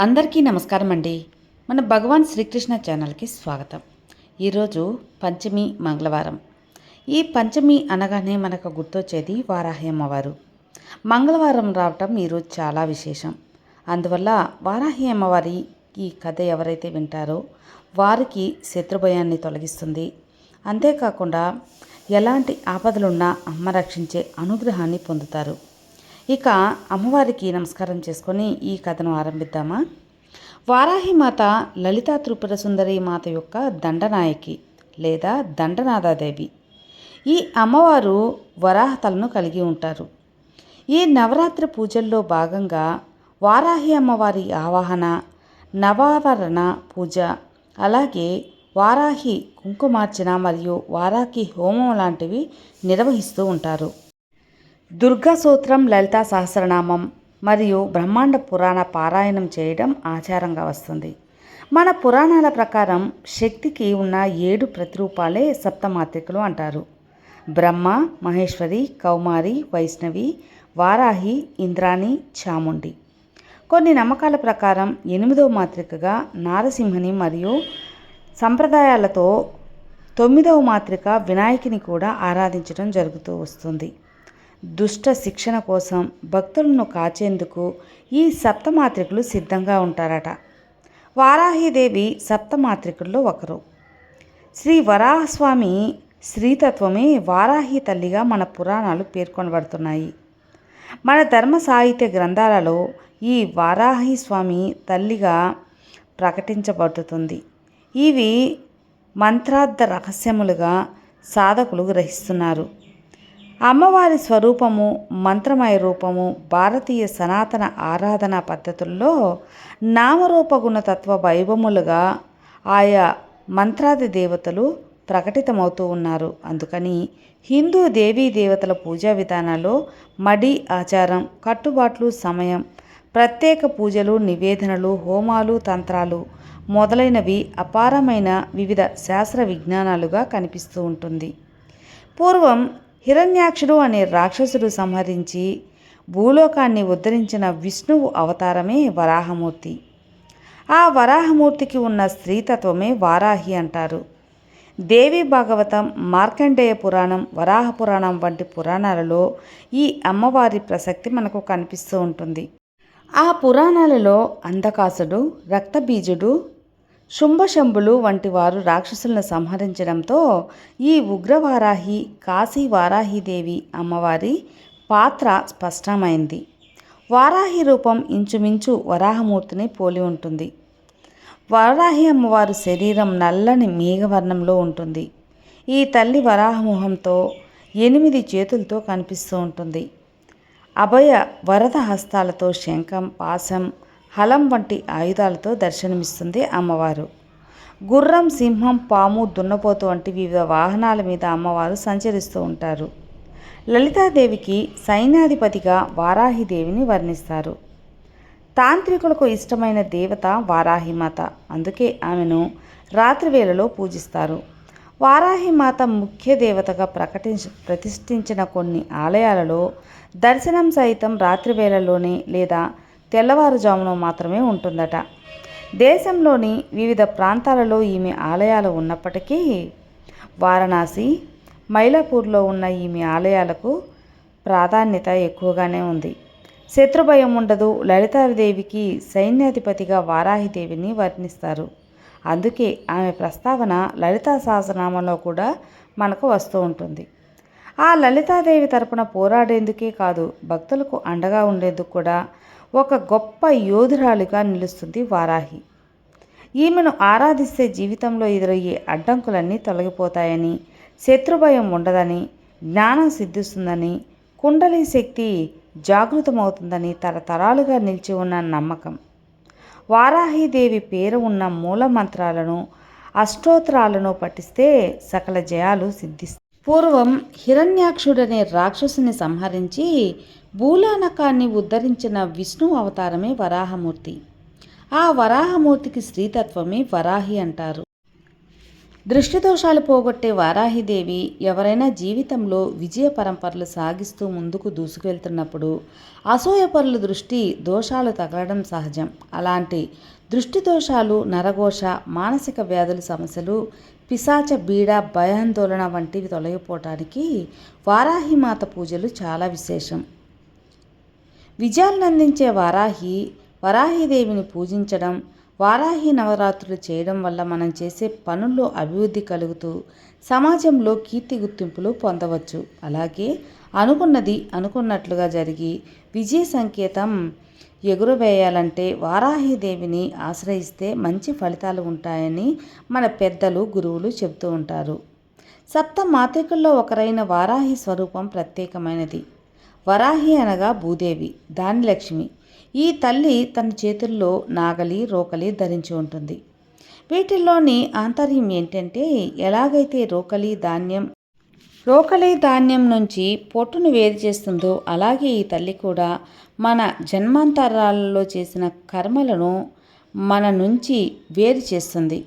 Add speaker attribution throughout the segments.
Speaker 1: అందరికీ నమస్కారం అండి మన భగవాన్ శ్రీకృష్ణ ఛానల్కి స్వాగతం. ఈరోజు పంచమి మంగళవారం. ఈ పంచమి అనగానే మనకు గుర్తొచ్చేది వారాహి అమ్మవారు. మంగళవారం రావటం ఈరోజు చాలా విశేషం. అందువల్ల వారాహి అమ్మవారి ఈ కథ ఎవరైతే వింటారో వారికి శత్రుభయాన్ని తొలగిస్తుంది. అంతేకాకుండా ఎలాంటి ఆపదలున్నా అమ్మ రక్షించే అనుగ్రహాన్ని పొందుతారు. ఇక అమ్మవారికి నమస్కారం చేసుకొని ఈ కథను ఆరంభిద్దామా? వారాహి మాత లలితా త్రిపుర సుందరి మాత యొక్క దండనాయకి లేదా దండనాథాదేవి. ఈ అమ్మవారు వరాహతలను కలిగి ఉంటారు. ఈ నవరాత్రి పూజల్లో భాగంగా వారాహి అమ్మవారి ఆవాహన నవావరణ పూజ అలాగే వారాహి కుంకుమార్చన మరియు వారాహి హోమం లాంటివి నిర్వహిస్తూ ఉంటారు. దుర్గా సూత్రం లలితా సహస్రనామం మరియు బ్రహ్మాండ పురాణ పారాయణం చేయడం ఆచారంగా వస్తుంది. మన పురాణాల ప్రకారం శక్తికి ఉన్న ఏడు ప్రతిరూపాలే సప్తమాత్రికలు అంటారు. బ్రహ్మ మహేశ్వరి కౌమారి వైష్ణవి వారాహి ఇంద్రాణి చాముండి. కొన్ని నమ్మకాల ప్రకారం ఎనిమిదవ మాత్రికగా నారసింహని మరియు సంప్రదాయాలతో తొమ్మిదవ మాత్రిక వినాయకుని కూడా ఆరాధించడం జరుగుతూ వస్తుంది. దుష్ట శిక్షణ కోసం భక్తులను కాచేందుకు ఈ సప్తమాత్రికులు సిద్ధంగా ఉంటారట. వారాహిదేవి సప్తమాత్రికుల్లో ఒకరు. శ్రీ వరాహస్వామి శ్రీతత్వమే వారాహి తల్లిగా మన పురాణాలు పేర్కొనబడుతున్నాయి. మన ధర్మ సాహిత్య గ్రంథాలలో ఈ వారాహి స్వామి తల్లిగా ప్రకటించబడుతుంది. ఇవి మంత్రార్థ రహస్యములుగా సాధకులు గ్రహిస్తున్నారు. అమ్మవారి స్వరూపము మంత్రమయ రూపము భారతీయ సనాతన ఆరాధన పద్ధతుల్లో నామరూప గుణతత్వ వైభములుగా ఆయా మంత్రాది దేవతలు ప్రకటితమవుతూ ఉన్నారు. అందుకని హిందూ దేవీ దేవతల పూజా విధానాల్లో మడి ఆచారం కట్టుబాట్లు సమయం ప్రత్యేక పూజలు నివేదనలు హోమాలు తంత్రాలు మొదలైనవి అపారమైన వివిధ శాస్త్ర విజ్ఞానాలుగా కనిపిస్తూ ఉంటుంది. పూర్వం హిరణ్యాక్షుడు అనే రాక్షసుడు సంహరించి భూలోకాన్ని ఉద్ధరించిన విష్ణువు అవతారమే వరాహమూర్తి. ఆ వరాహమూర్తికి ఉన్న స్త్రీతత్వమే వారాహి అంటారు. దేవి భాగవతం మార్కండేయ పురాణం వరాహ పురాణం వంటి పురాణాలలో ఈ అమ్మవారి ప్రసక్తి మనకు కనిపిస్తూ ఉంటుంది. ఆ పురాణాలలో అంధకాసుడు రక్తబీజుడు శుంభశంభులు వంటి వారు రాక్షసులను సంహరించడంతో ఈ ఉగ్రవారాహి కాశీ వారాహిదేవి అమ్మవారి పాత్ర స్పష్టమైంది. వారాహి రూపం ఇంచుమించు వరాహమూర్తిని పోలి ఉంటుంది. వారాహి అమ్మవారు శరీరం నల్లని మేఘవర్ణంలో ఉంటుంది. ఈ తల్లి వరాహమోహంతో ఎనిమిది చేతులతో కనిపిస్తూ ఉంటుంది. అభయ వరద హస్తాలతో శంఖం పాశం హలం వంటి ఆయుధాలతో దర్శనమిస్తుంది అమ్మవారు. గుర్రం సింహం పాము దున్నపోతు వంటి వివిధ వాహనాల మీద అమ్మవారు సంచరిస్తూ ఉంటారు. లలితాదేవికి సైన్యాధిపతిగా వారాహిదేవిని వర్ణిస్తారు. తాంత్రికులకు ఇష్టమైన దేవత వారాహిమాత. అందుకే ఆమెను రాత్రి వేళలో పూజిస్తారు. వారాహిమాత ముఖ్య దేవతగా ప్రకటించ ప్రతిష్ఠించిన కొన్ని ఆలయాలలో దర్శనం సైతం రాత్రి వేళలోనే లేదా తెల్లవారుజామున మాత్రమే ఉంటుందట. దేశంలోని వివిధ ప్రాంతాలలో ఈమె ఆలయాలు ఉన్నప్పటికీ వారణాసి మైలాపూర్లో ఉన్న ఈమె ఆలయాలకు ప్రాధాన్యత ఎక్కువగానే ఉంది. శత్రుభయం ఉండదు లలితాదేవికి సైన్యాధిపతిగా వారాహిదేవిని వర్ణిస్తారు. అందుకే ఆమె ప్రస్తావన లలితా సహస్రనామంలో కూడా మనకు వస్తూ ఉంటుంది. ఆ లలితాదేవి తరపున పోరాడేందుకే కాదు భక్తులకు అండగా ఉండేందుకు కూడా ఒక గొప్ప యోధురాలుగా నిలుస్తుంది వారాహి. ఈమెను ఆరాధిస్తే జీవితంలో ఎదురయ్యే అడ్డంకులన్నీ తొలగిపోతాయని శత్రుభయం ఉండదని జ్ఞానం సిద్ధిస్తుందని కుండలి శక్తి జాగృతమవుతుందని తరతరాలుగా నిలిచి ఉన్న నమ్మకం. వారాహిదేవి పేరు ఉన్న మూల మంత్రాలను అష్టోత్తరాలను పఠిస్తే సకల జయాలు సిద్ధిస్తాయి. పూర్వం హిరణ్యాక్షుడనే రాక్షసుని సంహరించి భూలానకాన్ని ఉద్ధరించిన విష్ణు అవతారమే వరాహమూర్తి. ఆ వరాహమూర్తికి స్త్రీతత్వమే వరాహి అంటారు. దృష్టి దోషాలు పోగొట్టే వారాహిదేవి ఎవరైనా జీవితంలో విజయ పరంపరలు సాగిస్తూ ముందుకు దూసుకువెళ్తున్నప్పుడు అసూయపరుల దృష్టి దోషాలు తగలడం సహజం. అలాంటి దృష్టి దోషాలు నరఘోష మానసిక వ్యాధుల సమస్యలు పిశాచ బీడ భయాందోళన వంటివి తొలగిపోవటానికి వారాహిమాత పూజలు చాలా విశేషం. విజయాలను అందించే వారాహి వరాహిదేవిని పూజించడం వారాహి నవరాత్రులు చేయడం వల్ల మనం చేసే పనుల్లో అభివృద్ధి కలుగుతూ సమాజంలో కీర్తి గుర్తింపులు పొందవచ్చు. అలాగే అనుకున్నది అనుకున్నట్లుగా జరిగి విజయ సంకేతం ఎగురవేయాలంటే వారాహిదేవిని ఆశ్రయిస్తే మంచి ఫలితాలు ఉంటాయని మన పెద్దలు గురువులు చెబుతూ ఉంటారు. సప్త మాతృకల్లో ఒకరైన వారాహి స్వరూపం ప్రత్యేకమైనది. వరాహి అనగా భూదేవి దాని లక్ష్మి ఈ తల్లి తన చేతుల్లో నాగలి రోకలి ధరించి ఉంటుంది. వీటిల్లోని ఆంతర్యం ఏంటంటే ఎలాగైతే రోకలి ధాన్యం రోకలి ధాన్యం నుంచి పొట్టును వేరు చేస్తుందో అలాగే ఈ తల్లి కూడా మన జన్మాంతరాలలో చేసిన కర్మలను మన నుంచి వేరు చేస్తుంది.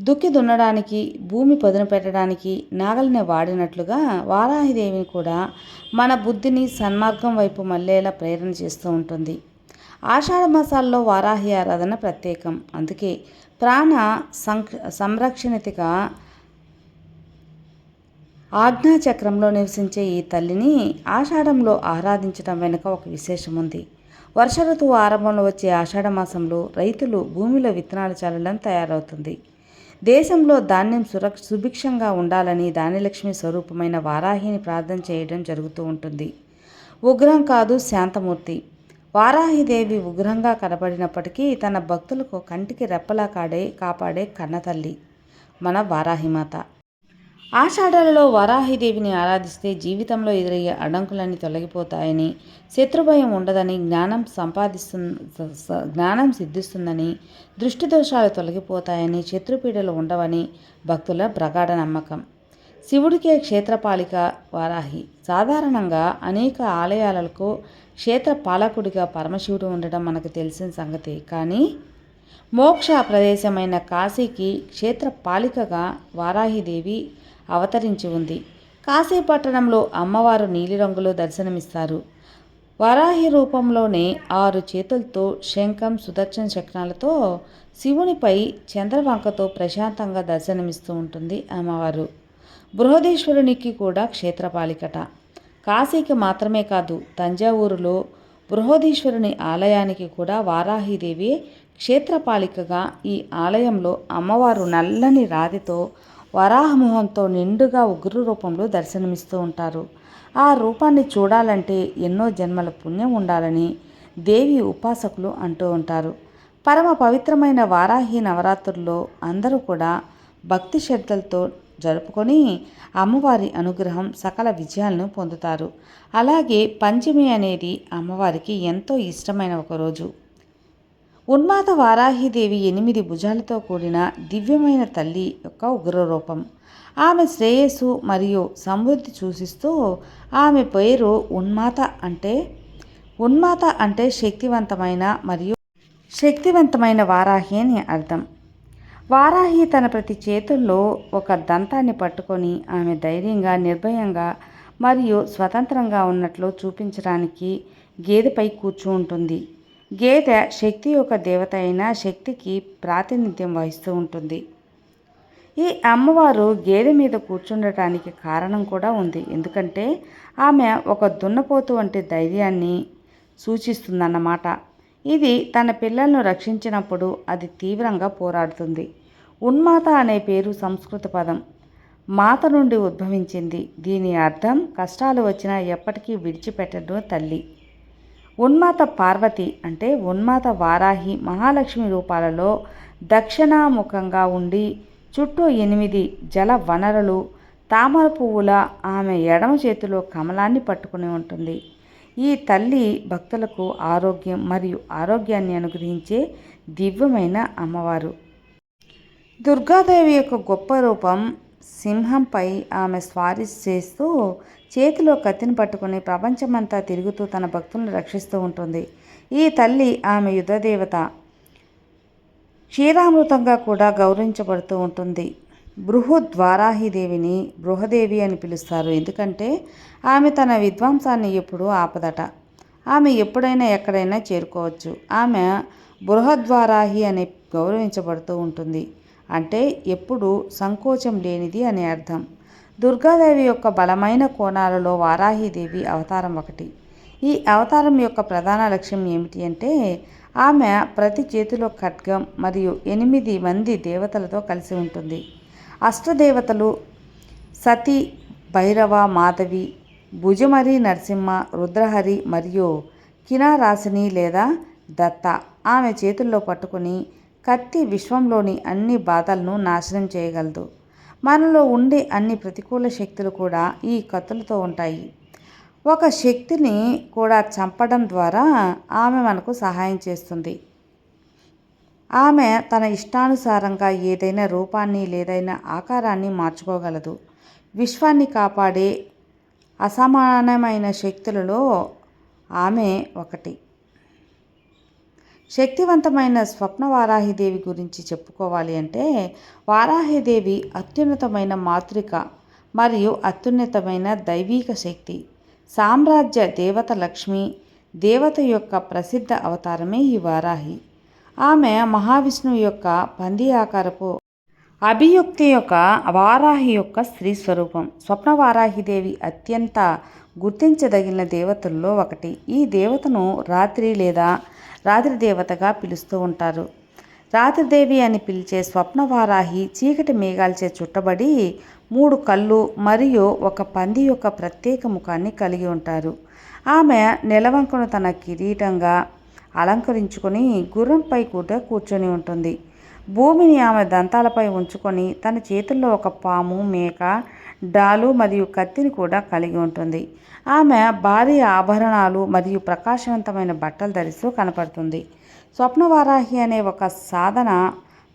Speaker 1: దుక్కి దున్నడానికి భూమి పదును పెట్టడానికి నాగలిని వాడినట్లుగా వారాహిదేవిని కూడా మన బుద్ధిని సన్మార్గం వైపు మళ్ళేలా ప్రేరణ చేస్తూ ఉంటుంది. ఆషాఢ మాసాల్లో వారాహి ఆరాధన ప్రత్యేకం. అందుకే ప్రాణ సంరక్షణతిగా ఆజ్ఞాచక్రంలో నివసించే ఈ తల్లిని ఆషాఢంలో ఆరాధించడం వెనుక ఒక విశేషం ఉంది వర్ష ఋతువు ఆరంభంలో వచ్చే ఆషాఢ మాసంలో రైతులు భూమిలో విత్తనాలు చల్లడం తయారవుతుంది. దేశంలో ధాన్యం సురక్ష సుభిక్షంగా ఉండాలని దానిలక్ష్మి స్వరూపమైన వారాహిని ప్రార్థన చేయడం జరుగుతూ ఉంటుంది. ఉగ్రం కాదు శాంతమూర్తి. వారాహిదేవి ఉగ్రంగా కనబడినప్పటికీ తన భక్తులకు కంటికి రెప్పలా కాడే కాపాడే కన్నతల్లి మన వారాహిమాత. ఆషాఢాలలో వారాహిదేవిని ఆరాధిస్తే జీవితంలో ఎదురయ్యే అడ్డంకులన్నీ తొలగిపోతాయని శత్రుభయం ఉండదని జ్ఞానం సంపాదిస్తు జ్ఞానం సిద్ధిస్తుందని దృష్టి దోషాలు తొలగిపోతాయని శత్రుపీడలు ఉండవని భక్తుల ప్రగాఢ నమ్మకం. శివుడికే క్షేత్రపాలిక వారాహి. సాధారణంగా అనేక ఆలయాలకు క్షేత్ర పాలకుడిగా పరమశివుడు ఉండడం మనకు తెలిసిన సంగతి. కానీ మోక్ష ప్రదేశమైన కాశీకి క్షేత్ర పాలికగా వారాహిదేవి అవతరించి ఉంది. కాశీ పట్టణంలో అమ్మవారు నీలిరంగులో దర్శనమిస్తారు. వరాహి రూపంలోనే ఆరు చేతులతో శంఖం సుదర్శన చక్రాలతో శివునిపై చంద్రవంకతో ప్రశాంతంగా దర్శనమిస్తూ ఉంటుంది అమ్మవారు. బృహదీశ్వరునికి కూడా క్షేత్రపాలికట. కాశీకి మాత్రమే కాదు తంజావూరులో బృహదీశ్వరుని ఆలయానికి కూడా వారాహిదేవి క్షేత్రపాలికగా ఈ ఆలయంలో అమ్మవారు నల్లని రాతితో వరాహమోహంతో నిండుగా ఉగ్ర రూపంలో దర్శనమిస్తూ ఉంటారు. ఆ రూపాన్ని చూడాలంటే ఎన్నో జన్మల పుణ్యం ఉండాలని దేవి ఉపాసకులు అంటూ ఉంటారు. పరమ పవిత్రమైన వారాహి నవరాత్రుల్లో అందరూ కూడా భక్తి శ్రద్ధలతో జరుపుకొని అమ్మవారి అనుగ్రహం సకల విజయాలను పొందుతారు. అలాగే పంచమి అనేది అమ్మవారికి ఎంతో ఇష్టమైన ఒక రోజు. ఉన్మాత వారాహిదేవి ఎనిమిది భుజాలతో కూడిన దివ్యమైన తల్లి యొక్క ఉగ్రరూపం. ఆమె శ్రేయస్సు మరియు సమృద్ధి సూచిస్తూ ఆమె పేరు ఉన్మాత అంటే ఉన్మాత అంటే శక్తివంతమైన మరియు శక్తివంతమైన వారాహి అని అర్థం. వారాహి తన ప్రతి చేతుల్లో ఒక దంతాన్ని పట్టుకొని ఆమె ధైర్యంగా నిర్భయంగా మరియు స్వతంత్రంగా ఉన్నట్లు చూపించడానికి గేదెపై కూర్చుంటుంది. గేదె శక్తి యొక్క దేవత అయిన శక్తికి ప్రాతినిధ్యం వహిస్తూ ఉంటుంది. ఈ అమ్మవారు గేదె మీద కూర్చుండటానికి కారణం కూడా ఉంది. ఎందుకంటే ఆమె ఒక దున్నపోతు వంటి ధైర్యాన్ని సూచిస్తుందన్నమాట. ఇది తన పిల్లలను రక్షించినప్పుడు అది తీవ్రంగా పోరాడుతుంది. ఉన్మాత అనే పేరు సంస్కృత పదం. మాత నుండి ఉద్భవించింది. దీని అర్థం కష్టాలు వచ్చినా ఎప్పటికీ విడిచిపెట్టడం తల్లి. ఉన్మాత పార్వతి అంటే ఉన్మాత వారాహి మహాలక్ష్మి రూపాలలో దక్షిణాముఖంగా ఉండి చుట్టూ ఎనిమిది జల వనరులు తామర పువ్వుల ఆమె ఎడమ చేతిలో కమలాన్ని పట్టుకుని ఉంటుంది. ఈ తల్లి భక్తులకు ఆరోగ్యం మరియు ఆరోగ్యాన్ని అనుగ్రహించే దివ్యమైన అమ్మవారు. దుర్గాదేవి యొక్క గొప్ప రూపం సింహంపై ఆమె స్వారీ చేస్తూ చేతిలో కత్తిని పట్టుకుని ప్రపంచమంతా తిరుగుతూ తన భక్తులను రక్షిస్తూ ఉంటుంది. ఈ తల్లి ఆమె యుద్ధదేవత. క్షీరామృతంగా కూడా గౌరవించబడుతూ ఉంటుంది. బృహద్వారాహిదేవిని బృహదేవి అని పిలుస్తారు. ఎందుకంటే ఆమె తన విద్వాంసాన్ని ఎప్పుడూ ఆపదట. ఆమె ఎప్పుడైనా ఎక్కడైనా చేరుకోవచ్చు. ఆమె బృహద్వారాహి అని గౌరవించబడుతూ ఉంటుంది. అంటే ఎప్పుడు సంకోచం లేనిది అని అర్థం. దుర్గాదేవి యొక్క బలమైన కోణాలలో వారాహిదేవి అవతారం ఒకటి. ఈ అవతారం యొక్క ప్రధాన లక్ష్యం ఏమిటి అంటే ఆమె ప్రతి చేతిలో ఖడ్గం మరియు ఎనిమిది మంది దేవతలతో కలిసి ఉంటుంది. అష్టదేవతలు సతి భైరవ మాధవి భుజమరి నరసింహ రుద్రహరి మరియు కినారాసిని లేదా దత్త ఆమె చేతుల్లో పట్టుకుని కత్తి విశ్వంలోని అన్ని బాధలను నాశనం చేయగలదు. మనలో ఉండే అన్ని ప్రతికూల శక్తులు కూడా ఈ కత్తులతో ఉంటాయి. ఒక శక్తిని కూడా చంపడం ద్వారా ఆమె మనకు సహాయం చేస్తుంది. ఆమె తన ఇష్టానుసారంగా ఏదైనా రూపాన్ని లేదైనా ఆకారాన్ని మార్చుకోగలదు. విశ్వాన్ని కాపాడే అసమానమైన శక్తులలో ఆమె ఒకటి. శక్తివంతమైన స్వప్న వారాహిదేవి గురించి చెప్పుకోవాలి అంటే వారాహిదేవి అత్యున్నతమైన మాతృక మరియు అత్యున్నతమైన దైవీక శక్తి. సామ్రాజ్య దేవత లక్ష్మి దేవత యొక్క ప్రసిద్ధ అవతారమే ఈ వారాహి. ఆమె మహావిష్ణువు యొక్క పంది ఆకారపు అభియుక్తి యొక్క వారాహి యొక్క స్త్రీ స్వరూపం. స్వప్న వారాహిదేవి అత్యంత గుర్తించదగిన దేవతల్లో ఒకటి. ఈ దేవతను రాత్రి లేదా రాత్రి దేవతగా పిలుస్తూ ఉంటారు. రాత్రిదేవి అని పిలిచే స్వప్నవారాహి చీకటి మేఘాలచే చుట్టబడి మూడు కళ్ళు మరియు ఒక పంది యొక్క ప్రత్యేక ముఖాన్ని కలిగి ఉంటారు. ఆమె నెలవంకను తన కిరీటంగా అలంకరించుకొని గుర్రంపై కూడా కూర్చొని ఉంటుంది. భూమిని ఆమె దంతాలపై ఉంచుకొని తన చేతుల్లో ఒక పాము మేక డాలు మరియు కత్తిని కూడా కలిగి ఉంటుంది. ఆమె భారీ ఆభరణాలు మరియు ప్రకాశవంతమైన బట్టలు ధరిస్తూ కనపడుతుంది. స్వప్నవారాహి అనే ఒక సాధన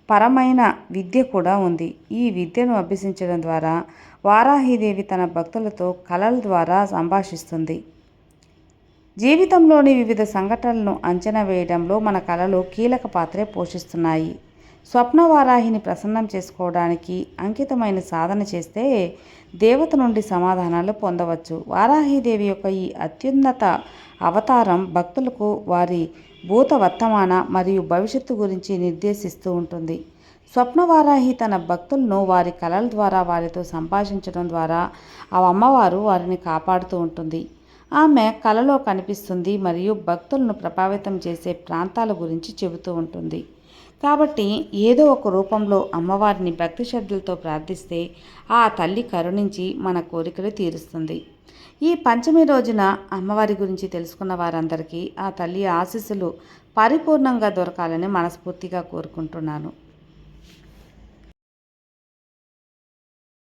Speaker 1: పరమైన విద్య కూడా ఉంది. ఈ విద్యను అభ్యసించడం ద్వారా వారాహిదేవి తన భక్తులతో కళల ద్వారా సంభాషిస్తుంది. జీవితంలోని వివిధ సంఘటనలను అంచనా వేయడంలో మన కళలు కీలక పాత్ర పోషిస్తున్నాయి. స్వప్నవారాహిని ప్రసన్నం చేసుకోవడానికి అంకితమైన సాధన చేస్తే దేవత నుండి సమాధానాలు పొందవచ్చు. వారాహీదేవి యొక్క ఈ అత్యున్నత అవతారం భక్తులకు వారి భూత వర్తమాన మరియు భవిష్యత్తు గురించి నిర్దేశిస్తూ ఉంటుంది. స్వప్నవారాహి తన భక్తులను వారి కళల ద్వారా వారితో సంభాషించడం ద్వారా ఆ అమ్మవారు వారిని కాపాడుతూ ఉంటుంది. ఆమె కళలో కనిపిస్తుంది మరియు భక్తులను ప్రభావితం చేసే ప్రాంతాల గురించి చెబుతూ ఉంటుంది. కాబట్టి ఏదో ఒక రూపంలో అమ్మవారిని భక్తి శ్రద్ధలతో ప్రార్థిస్తే ఆ తల్లి కరుణించి మన కోరికలు తీరుస్తుంది. ఈ పంచమి రోజున అమ్మవారి గురించి తెలుసుకున్న వారందరికీ ఆ తల్లి ఆశీస్సులు పరిపూర్ణంగా దొరకాలని మనస్ఫూర్తిగా కోరుకుంటున్నాను.